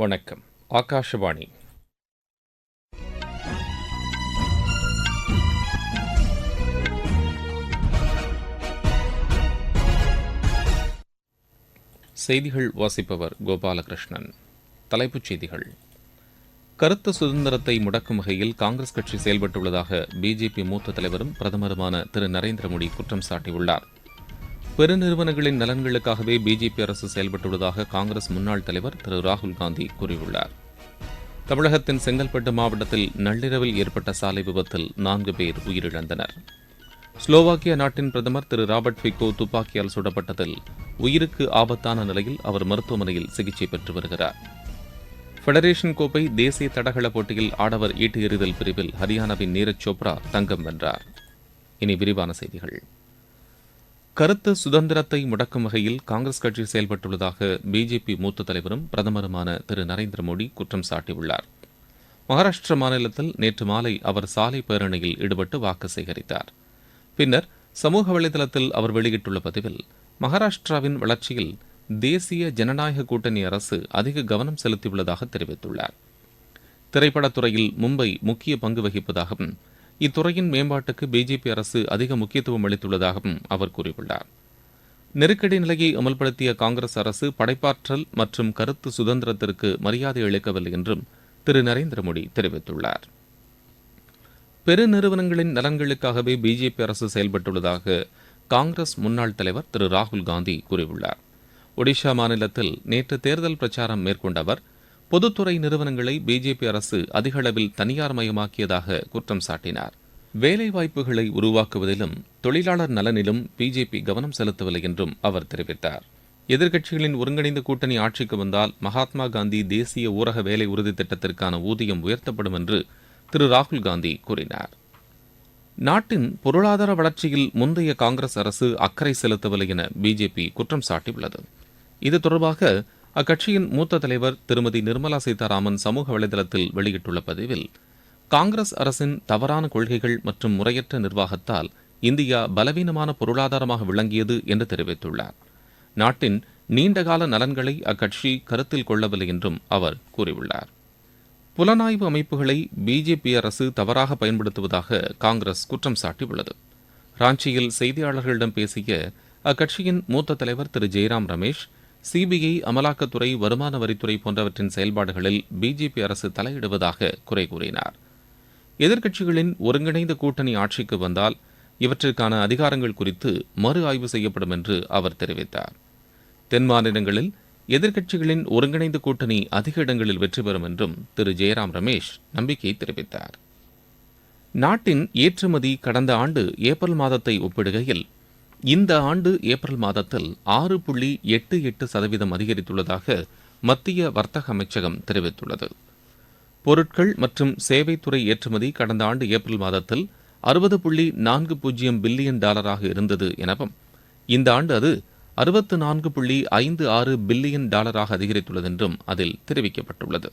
வணக்கம். ஆகாஷவாணி. செய்திகள் வாசிப்பவர் கோபாலகிருஷ்ணன். தலைப்புச் செய்திகள். கருத்து சுதந்திரத்தை முடக்கும் வகையில் காங்கிரஸ் கட்சி செயல்பட்டுள்ளதாக பிஜேபி மூத்த தலைவரும் பிரதமருமான திரு நரேந்திர மோடி குற்றம் சாட்டியுள்ளார். பெருநிறுவனங்களின் நலன்களுக்காகவே பிஜேபி அரசு செயல்பட்டுள்ளதாக காங்கிரஸ் முன்னாள் தலைவர் திரு ராகுல் காந்தி கூறியுள்ளார். தமிழகத்தின் செங்கல்பட்டு மாவட்டத்தில் நள்ளிரவில் ஏற்பட்ட சாலை விபத்தில் நான்கு பேர் உயிரிழந்தனர். ஸ்லோவாக்கியா நாட்டின் பிரதமர் திரு ராபர்ட் ஃபிகோ துப்பாக்கியால் சுடப்பட்டதில் உயிருக்கு ஆபத்தான நிலையில் அவர் மருத்துவமனையில் சிகிச்சை பெற்று வருகிறார். ஃபெடரேஷன் கோப்பை தேசிய தடகள போட்டியில் ஆடவர் ஈட்டு எறிதல் பிரிவில் ஹரியானாவின் நீரஜ் சோப்ரா தங்கம் வென்றார். இனி விரிவான செய்திகள். கருத்து சுதந்திரத்தை முடக்கும் வகையில் காங்கிரஸ் கட்சி செயல்பட்டுள்ளதாக பிஜேபி மூத்த தலைவரும் பிரதமருமான திரு நரேந்திர மோடி குற்றம் சாட்டியுள்ளார். மகாராஷ்டிர மாநிலத்தில் நேற்று மாலை அவர் சாலை பேரணியில் ஈடுபட்டு வாக்கு சேகரித்தார். பின்னர் சமூக வலைதளத்தில் அவர் வெளியிட்டுள்ள பதிவில் மகாராஷ்டிராவின் வளர்ச்சியில் தேசிய ஜனநாயக கூட்டணி அரசு அதிக கவனம் செலுத்தியுள்ளதாக தெரிவித்துள்ளார். திரைப்படத்துறையில் மும்பை முக்கிய பங்கு வகிப்பதாகவும் இத்துறையின் மேம்பாட்டுக்கு பிஜேபி அரசு அதிக முக்கியத்துவம் அளித்துள்ளதாகவும் அவர் கூறியுள்ளார். நெருக்கடி நிலையை அமல்படுத்திய காங்கிரஸ் அரசு படைப்பாற்றல் மற்றும் கருத்து சுதந்திரத்திற்கு மரியாதை அளிக்கவில்லை என்றும் திரு. நரேந்திர மோடி தெரிவித்துள்ளார். பெருநிறுவனங்களின் நலன்களுக்காகவே பிஜேபி அரசு செயல்பட்டுள்ளதாக காங்கிரஸ் முன்னாள் தலைவர் திரு. ராகுல் காந்தி கூறியுள்ளார். ஒடிஷா மாநிலத்தில் நேற்று தேர்தல் பிரச்சாரம் மேற்கொண்ட அவர் பொதுத்துறை நிறுவனங்களை பிஜேபி அரசு அதிக அளவில் தனியார்மயமாக்கியதாக குற்றம் சாட்டினார். வேலைவாய்ப்புகளை உருவாக்குவதிலும் தொழிலாளர் நலனிலும் பிஜேபி கவனம் செலுத்தவில்லை என்றும் அவர் தெரிவித்தார். எதிர்க்கட்சிகளின் ஒருங்கிணைந்த கூட்டணி ஆட்சிக்கு வந்தால் மகாத்மா காந்தி தேசிய ஊரக வேலை உறுதி திட்டத்திற்கான ஊதியம் உயர்த்தப்படும் என்று திரு ராகுல் காந்தி கூறினார். நாட்டின் பொருளாதார வளர்ச்சியில் முந்தைய காங்கிரஸ் அரசு அக்கறை செலுத்தவில்லை என பிஜேபி குற்றம் சாட்டியுள்ளது. இது தொடர்பாக அக்கட்சியின் மூத்த தலைவர் திருமதி நிர்மலா சீதாராமன் சமூக வலைதளத்தில் வெளியிட்டுள்ள பதிவில் காங்கிரஸ் அரசின் தவறான கொள்கைகள் மற்றும் முறையற்ற நிர்வாகத்தால் இந்தியா பலவீனமான பொருளாதாரமாக விளங்கியது என்று தெரிவித்துள்ளார். நாட்டின் நீண்டகால நலன்களை அக்கட்சி கருத்தில் கொள்ளவில்லை என்றும் அவர் கூறியுள்ளார். புலனாய்வு அமைப்புகளை பிஜேபி அரசு தவறாக பயன்படுத்துவதாக காங்கிரஸ் குற்றம் சாட்டியுள்ளது. ராஞ்சியில் செய்தியாளர்களிடம் பேசிய அக்கட்சியின் மூத்த தலைவர் திரு ஜெய்ராம் ரமேஷ் சிபிஐ அமலாக்கத்துறை வருமான வரித்துறை போன்றவற்றின் செயல்பாடுகளில் பிஜேபி அரசு தலையிடுவதாக குறை கூறினார். எதிர்க்கட்சிகளின் ஒருங்கிணைந்த கூட்டணி ஆட்சிக்கு வந்தால் இவற்றிற்கான அதிகாரங்கள் குறித்து மறு ஆய்வு செய்யப்படும் என்று அவர் தெரிவித்தார். தென் மாநிலங்களில் எதிர்க்கட்சிகளின் ஒருங்கிணைந்த கூட்டணி அதிக இடங்களில் வெற்றி பெறும் என்றும் திரு. ஜெயராம் ரமேஷ் நம்பிக்கை தெரிவித்தார். நாட்டின் ஏற்றுமதி கடந்த ஆண்டு ஏப்ரல் மாதத்தை ஒப்பிடுகையில் இந்த ஆண்டு ஏப்ரல் மாதத்தில் ஆறு புள்ளி எட்டு எட்டு சதவீதம் அதிகரித்துள்ளதாக மத்திய வர்த்தக அமைச்சகம் தெரிவித்துள்ளது. பொருட்கள் மற்றும் சேவைத்துறை ஏற்றுமதி கடந்த ஆண்டு ஏப்ரல் மாதத்தில் அறுபது புள்ளி நான்கு பூஜ்ஜியம் பில்லியன் டாலராக இருந்தது எனவும் இந்த ஆண்டு அது அறுபத்து நான்கு புள்ளி ஐந்து ஆறு பில்லியன் டாலராக அதிகரித்துள்ளது என்றும் அதில் தெரிவிக்கப்பட்டுள்ளது.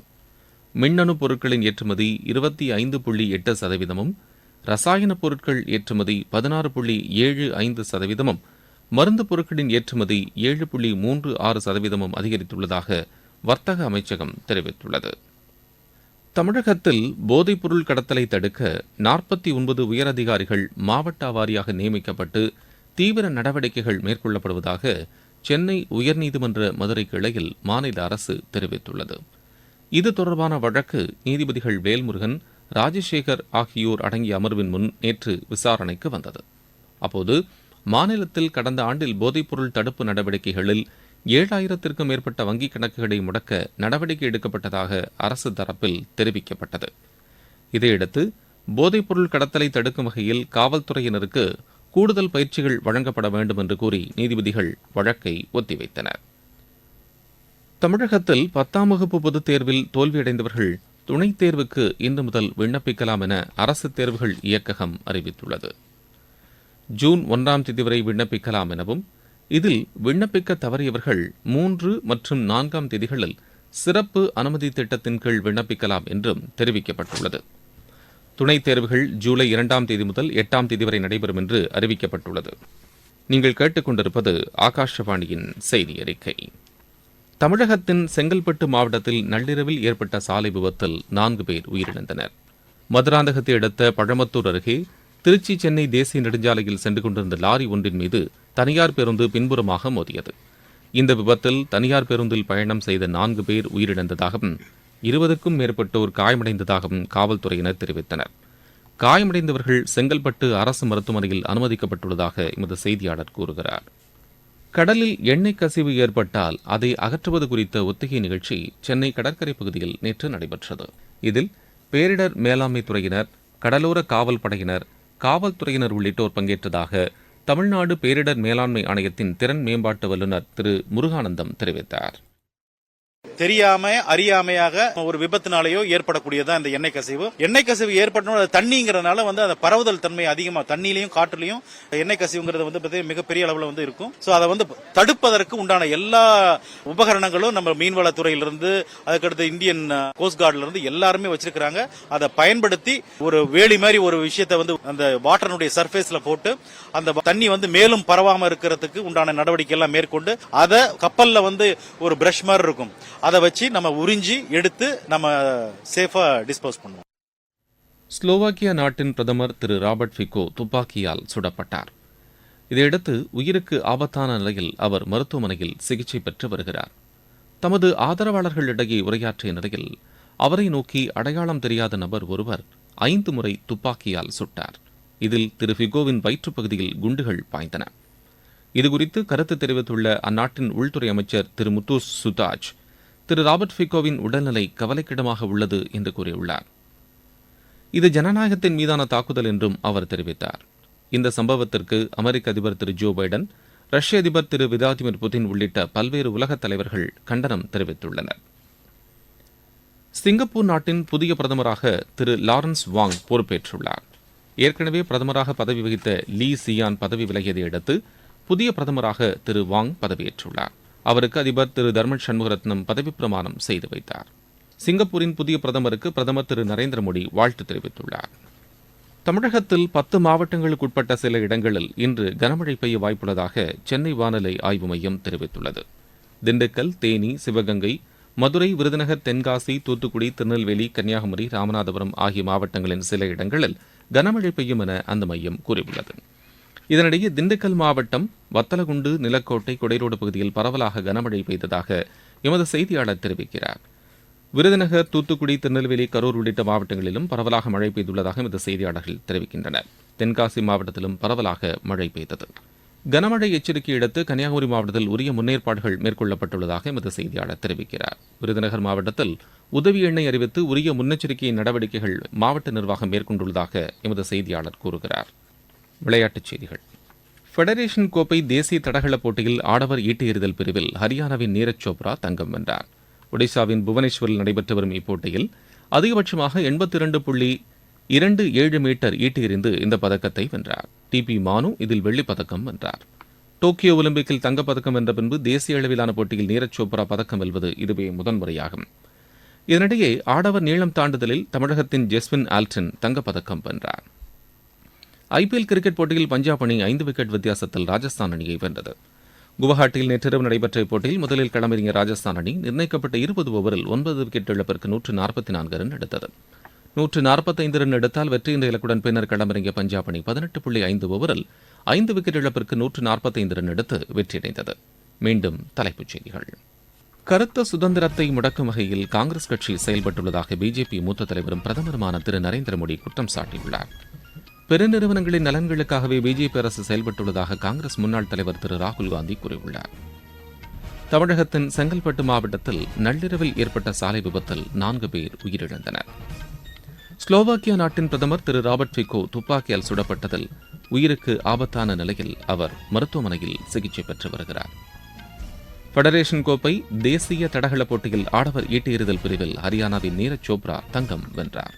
மின்னணு பொருட்களின் ஏற்றுமதி இருபத்தி ஐந்து புள்ளி எட்டு சதவீதமும் ரசாயன பொருட்கள் ஏற்றுமதி பதினாறு புள்ளி ஏழு ஐந்து சதவீதமும் மருந்து பொருட்களின் ஏற்றுமதி ஏழு புள்ளி மூன்று ஆறு சதவீதமும் அதிகரித்துள்ளதாக வர்த்தக அமைச்சகம் தெரிவித்துள்ளது. தமிழகத்தில் போதைப்பொருள் கடத்தலை தடுக்க நாற்பத்தி ஒன்பது உயரதிகாரிகள் மாவட்ட வாரியாக நியமிக்கப்பட்டு தீவிர நடவடிக்கைகள் மேற்கொள்ளப்படுவதாக சென்னை உயர்நீதிமன்ற மதுரை கிளையில் மாநில அரசு தெரிவித்துள்ளது. இது தொடர்பான வழக்கு நீதிபதிகள் வேல்முருகன் ராஜசேகர் ஆகியோர் அடங்கிய அமர்வின் முன் நேற்று விசாரணைக்கு வந்தது. அப்போது மாநிலத்தில் கடந்த ஆண்டில் போதைப்பொருள் தடுப்பு நடவடிக்கைகளில் ஏழாயிரத்திற்கும் மேற்பட்ட வங்கிக் கணக்குகளை முடக்க நடவடிக்கை எடுக்கப்பட்டதாக அரசு தரப்பில் தெரிவிக்கப்பட்டது. இதையடுத்து போதைப்பொருள் கடத்தலை தடுக்கும் வகையில் காவல்துறையினருக்கு கூடுதல் பயிற்சிகள் வழங்கப்பட வேண்டும் என்று கூறி நீதிபதிகள் வழக்கை ஒத்திவைத்தனர். தமிழகத்தில் பத்தாம் வகுப்பு பொதுத் தேர்வில் தோல்வியடைந்தவர்கள் துணைத் தேர்வுக்கு இன்று முதல் விண்ணப்பிக்கலாம் என அரசு தேர்வுகள் இயக்ககம் அறிவித்துள்ளது. ஜூன் ஒன்றாம் தேதி வரை விண்ணப்பிக்கலாம் எனவும் இதில் விண்ணப்பிக்க தவறியவர்கள் மூன்று மற்றும் நான்காம் தேதிகளில் சிறப்பு அனுமதி திட்டத்தின் கீழ் விண்ணப்பிக்கலாம் என்றும் தெரிவிக்கப்பட்டுள்ளது. துணைத் தேர்வுகள் ஜூலை இரண்டாம் தேதி முதல் எட்டாம் தேதி வரை நடைபெறும் என்று அறிவிக்கப்பட்டுள்ளது. நீங்கள் கேட்டுக்கொண்டிருப்பது ஆகாஷவாணியின் செய்தி அறிக்கை. தமிழகத்தின் செங்கல்பட்டு மாவட்டத்தில் நள்ளிரவில் ஏற்பட்ட சாலை விபத்தில் நான்கு பேர் உயிரிழந்தனர். மதுராந்தகத்தை அடுத்த பழமத்தூர் அருகே திருச்சி சென்னை தேசிய நெடுஞ்சாலையில் சென்று கொண்டிருந்த லாரி ஒன்றின் மீது தனியார் பேருந்து பின்புறமாக மோதியது. இந்த விபத்தில் தனியார் பேருந்தில் பயணம் செய்த நான்கு பேர் உயிரிழந்ததாகவும் இருபதுக்கும் மேற்பட்டோர் காயமடைந்ததாகவும் காவல்துறையினர் தெரிவித்தனர். காயமடைந்தவர்கள் செங்கல்பட்டு அரசு மருத்துவமனையில் அனுமதிக்கப்பட்டுள்ளதாக எமது செய்தியாளர் கூறுகிறார். கடலில் எண்ணெய் கசிவு ஏற்பட்டால் அதை அகற்றுவது குறித்த ஒத்திகை நிகழ்ச்சி சென்னை கடற்கரை பகுதியில் நேற்று நடைபெற்றது. இதில் பேரிடர் மேலாண்மை துறையினர் கடலோர காவல் படையினர் காவல்துறையினர் உள்ளிட்டோர் பங்கேற்றதாக தமிழ்நாடு பேரிடர் மேலாண்மை ஆணையத்தின் திறன் மேம்பாட்டு வல்லுநர் திரு முருகானந்தம் தெரிவித்தார். தெரியாம அறியாமையாக ஒரு விபத்தினாலேயோ ஏற்படக்கூடியதான் இந்த எண்ணெய் கசிவு. எண்ணெய் கசிவு ஏற்பட்டணும் அது தண்ணிங்கிறதுனால வந்து அந்த பரவுதல் தன்மை அதிகமா தண்ணிலையும் காற்றுலையும் எண்ணெய் கசிவுங்கிறது வந்து மிகப்பெரிய அளவில் வந்து இருக்கும். ஸோ அதை வந்து தடுப்பதற்கு உண்டான எல்லா உபகரணங்களும் நம்ம மீன்வளத்துறையிலிருந்து அதுக்கடுத்து இந்தியன் கோஸ்ட் இருந்து எல்லாருமே வச்சிருக்கிறாங்க. அதை பயன்படுத்தி ஒரு வேலி மாதிரி ஒரு விஷயத்தை வந்து அந்த வாட்டர்னுடைய சர்ஃபேஸ்ல போட்டு அந்த தண்ணி வந்து மேலும் பரவாம இருக்கிறதுக்கு உண்டான நடவடிக்கை எல்லாம் மேற்கொண்டு அதை கப்பல்ல வந்து ஒரு பிரஷ் மாதிரி இருக்கும். அதை வச்சு நம்ம உறிஞ்சி எடுத்து நம்ம சேஃபா டிஸ்போஸ் பண்ணுவோம். ஸ்லோவாக்கியா நாட்டின் பிரதமர் திரு ராபர்ட் ஃபிகோ துப்பாக்கியால் சுடப்பட்டார். இதையடுத்து உயிருக்கு ஆபத்தான நிலையில் அவர் மருத்துவமனையில் சிகிச்சை பெற்று வருகிறார். தமது ஆதரவாளர்களிடையே உரையாற்றிய நிலையில் அவரை நோக்கி அடையாளம் தெரியாத நபர் ஒருவர் ஐந்து முறை துப்பாக்கியால் சுட்டார். இதில் திரு ஃபிகோவின் வயிற்றுப் பகுதியில் குண்டுகள் பாய்ந்தன. இதுகுறித்து கருத்து தெரிவித்துள்ள அந்நாட்டின் உள்துறை அமைச்சர் திரு முத்தூஸ் சுதாஜ் திரு ராபர்ட் ஃபிகோவின் உடல்நிலை கவலைக்கிடமாக உள்ளது என்று கூறியுள்ளார். இது ஜனநாயகத்தின் மீதான தாக்குதல் என்றும் அவர் தெரிவித்தார். இந்த சம்பவத்திற்கு அமெரிக்க அதிபர் திரு ஜோ பைடன் ரஷ்ய அதிபர் திரு விளாடிமிர் புதின் உள்ளிட்ட பல்வேறு உலகத் தலைவர்கள் கண்டனம் தெரிவித்துள்ளனர். சிங்கப்பூர் நாட்டின் புதிய பிரதமராக திரு லாரன்ஸ் வாங் பொறுப்பேற்றுள்ளார். ஏற்கனவே பிரதமராக பதவி வகித்த லீ சியான் பதவி விலகியதை அடுத்து புதிய பிரதமராக திரு வாங் பதவியேற்றுள்ளார். அவருக்கு அதிபர் திரு தர்மன் சண்முகரத்னம் பதவிப் பிரமாணம் செய்து வைத்தார். சிங்கப்பூரின் புதிய பிரதமருக்கு பிரதமர் திரு நரேந்திர மோடி வாழ்த்து தெரிவித்துள்ளார். தமிழகத்தில் பத்து மாவட்டங்களுக்குட்பட்ட சில இடங்களில் இன்று கனமழை பெய்ய வாய்ப்புள்ளதாக சென்னை வானிலை ஆய்வு மையம் தெரிவித்துள்ளது. திண்டுக்கல் தேனி சிவகங்கை மதுரை விருதுநகர் தென்காசி தூத்துக்குடி திருநெல்வேலி கன்னியாகுமரி ராமநாதபுரம் ஆகிய மாவட்டங்களின் சில இடங்களில் கனமழை பெய்யும் என அந்த மையம் கூறியுள்ளது. இதனிடையே திண்டுக்கல் மாவட்டம் வத்தலகுண்டு நிலக்கோட்டை குடைரோடு பகுதியில் பரவலாக கனமழை பெய்ததாக எமது செய்தியாளர் தெரிவிக்கிறார். விருதுநகர் தூத்துக்குடி திருநெல்வேலி கரூர் உள்ளிட்ட மாவட்டங்களிலும் பரவலாக மழை பெய்துள்ளதாக எமது செய்தியாளர்கள் தெரிவிக்கின்றனர். தென்காசி மாவட்டத்திலும் பரவலாக மழை பெய்தது. கனமழை எச்சரிக்கை அடுத்து கன்னியாகுமரி மாவட்டத்தில் உரிய முன்னேற்பாடுகள் மேற்கொள்ளப்பட்டுள்ளதாக எமது செய்தியாளர் தெரிவிக்கிறார். விருதுநகர் மாவட்டத்தில் உதவி எண்ணை அறிவித்து உரிய முன்னெச்சரிக்கை நடவடிக்கைகள் மாவட்ட நிர்வாகம் மேற்கொண்டுள்ளதாக எமது செய்தியாளர் கூறுகிறார். விளையாட்டுச் செய்திகள். ஃபெடரேஷன் கோப்பை தேசிய தடகள போட்டியில் ஆடவர் ஈட்டு எறிதல் பிரிவில் ஹரியானாவின் நீரஜ் சோப்ரா தங்கம் வென்றார். ஒடிசாவின் புவனேஸ்வரில் நடைபெற்று வரும் இப்போட்டியில் அதிகபட்சமாக எண்பத்தி இரண்டு புள்ளி இரண்டு ஏழு மீட்டர் ஈட்டு எறிந்து இந்த பதக்கத்தை வென்றார். டி பி மானு இதில் வெள்ளிப் பதக்கம் வென்றார். டோக்கியோ ஒலிம்பிக்கில் தங்கப்பதக்கம் வென்ற பின்பு தேசிய அளவிலான போட்டியில் நீரஜ் சோப்ரா பதக்கம் வெல்வது இதுவே முதன்முறையாகும் இதனிடையே ஆடவர் நீளம் தாண்டுதலில் தமிழகத்தின் ஜெஸ்வின் ஆல்டன் தங்கப்பதக்கம் வென்றார். ஐபிஎல் கிரிக்கெட் போட்டியில் பஞ்சாப் அணி ஐந்து விக்கெட் வித்தியாசத்தில் ராஜஸ்தான் அணியை வென்றது. குவஹாட்டியில் நேற்றிரவு நடைபெற்ற இப்போட்டியில் முதலில் களமிறங்கிய ராஜஸ்தான் அணி நிர்ணயிக்கப்பட்ட இருபது ஓவரில் ஒன்பது விக்கெட் இழப்பிற்கு நூற்று நாற்பத்தி நான்கு ரன் எடுத்தது. நூற்று நாற்பத்தைந்து ரன் எடுத்தால் வெற்றி என்ற இலக்குடன் பின்னர் களமிறங்கிய பஞ்சாப் அணி பதினெட்டு புள்ளி ஐந்து ஓவரில் ஐந்து விக்கெட் இழப்பிற்கு நூற்று நாற்பத்தைந்து ரன் எடுத்து வெற்றியடைந்தது. மீண்டும் தலைப்புச் செய்திகள். கருத்து சுதந்திரத்தை முடக்கும் வகையில் காங்கிரஸ் கட்சி செயல்பட்டுள்ளதாக பிஜேபி மூத்த தலைவரும் பிரதமருமான திரு நரேந்திர மோடி குற்றம் சாட்டியுள்ளார். பெருநிறுவனங்களின் நலன்களுக்காகவே பிஜேபி அரசு செயல்பட்டுள்ளதாக காங்கிரஸ் முன்னாள் தலைவர் திரு ராகுல் காந்தி கூறியுள்ளார். தமிழகத்தின் செங்கல்பட்டு மாவட்டத்தில் நள்ளிரவில் ஏற்பட்ட சாலை விபத்தில் நான்கு பேர் உயிரிழந்தனர். ஸ்லோவாக்கியா நாட்டின் பிரதமர் திரு ராபர்ட் ஃபிகோ துப்பாக்கியால் சுடப்பட்டதில் உயிருக்கு ஆபத்தான நிலையில் அவர் மருத்துவமனையில் சிகிச்சை பெற்று வருகிறார். ஃபெடரேஷன் கோப்பை தேசிய தடகள போட்டியில் ஆடவர் ஈட்டு பிரிவில் ஹரியானாவின் நீரஜ் சோப்ரா தங்கம் வென்றார்.